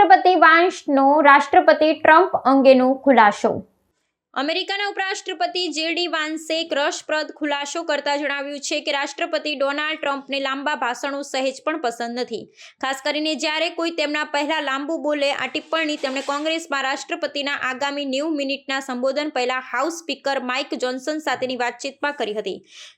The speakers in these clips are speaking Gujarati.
ઉપરાષ્ટ્રપતિ વાંશનો રાષ્ટ્રપતિ ટ્રમ્પ અંગેનો ખુલાસો અમેરિકાના ઉપરાષ્ટ્રપતિ જેડી વાન્સે રસપ્રદ ખુલાસો કરતા જણાવ્યું છે કે રાષ્ટ્રપતિ ડોનાલ્ડ ટ્રમ્પને લાંબા ભાષણો સહેજ પણ પસંદ નથી. ખાસ કરીને જ્યારે કોઈ તેમના પહેલા લાંબુ બોલે, આ ટિપ્પણી તેમણે કોંગ્રેસમાં રાષ્ટ્રપતિના આગામી નેવું મિનિટના સંબોધન પહેલા હાઉસ સ્પીકર માઇક જોન્સન સાથેની વાતચીતમાં કરી હતી.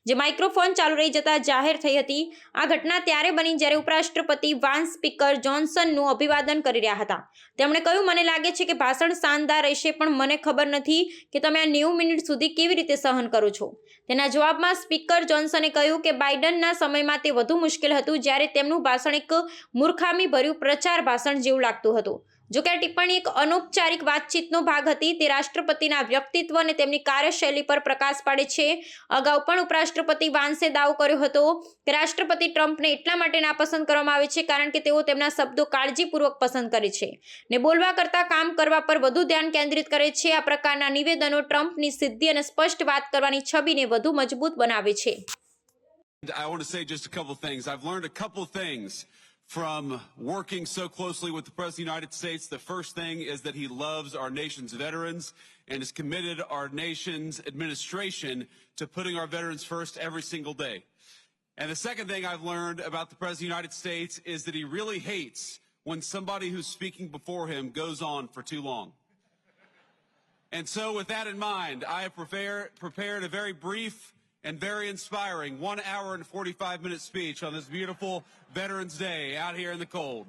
જે માઇક્રોફોન ચાલુ રહી જતા જાહેર થઈ હતી. આ ઘટના ત્યારે બની જ્યારે ઉપરાષ્ટ્રપતિ વાન્સ સ્પીકર જોન્સનનું અભિવાદન કરી રહ્યા હતા. તેમણે કહ્યું, મને લાગે છે કે ભાષણ શાનદાર રહેશે, પણ મને ખબર નથી કે તમે આ નેવું મિનિટ સુધી કેવી રીતે સહન કરો છો? તેના જવાબમાં સ્પીકર જોન્સને કહ્યું કે બાઇડનના સમયમાં તે વધુ મુશ્કેલ હતું જ્યારે તેમનું ભાષણ એક મૂર્ખામી ભર્યું પ્રચાર ભાષણ જેવું લાગતું હતું. જો કે આ ટિપ્પણી એક અનૌપચારિક વાતચીતનો ભાગ હતી, તે રાષ્ટ્રપતિના વ્યક્તિત્વ અને તેમની કાર્યશૈલી પર પ્રકાશ પાડે છે. અગાઉ પણ ઉપરાષ્ટ્રપતિ વાન્સે દાવો કર્યો હતો કે રાષ્ટ્રપતિ ટ્રમ્પને એટલા માટે નાપસંદ કરવામાં આવે છે કારણ કે તેઓ તેમના શબ્દો કાળજીપૂર્વક પસંદ કરે છે ને બોલવા કરતાં કામ કરવા પર વધુ ધ્યાન કેન્દ્રિત કરે છે. આ પ્રકારના નિવેદનો ટ્રમ્પની સિદ્ધિ અને સ્પષ્ટ વાત કરવાની છબીને વધુ મજબૂત બનાવે છે. I want to say just a couple things. I've learned a couple things from working so closely with the President of the United States. The first thing is that he loves our nation's veterans and has committed our nation's administration to putting our veterans first every single day. And the second thing I've learned about the President of the United States is that he really hates when somebody who's speaking before him goes on for too long. And so, with that in mind, I have prepare, prepared a very brief and very inspiring one hour and 45 minute speech on this beautiful Veterans Day out here in the cold.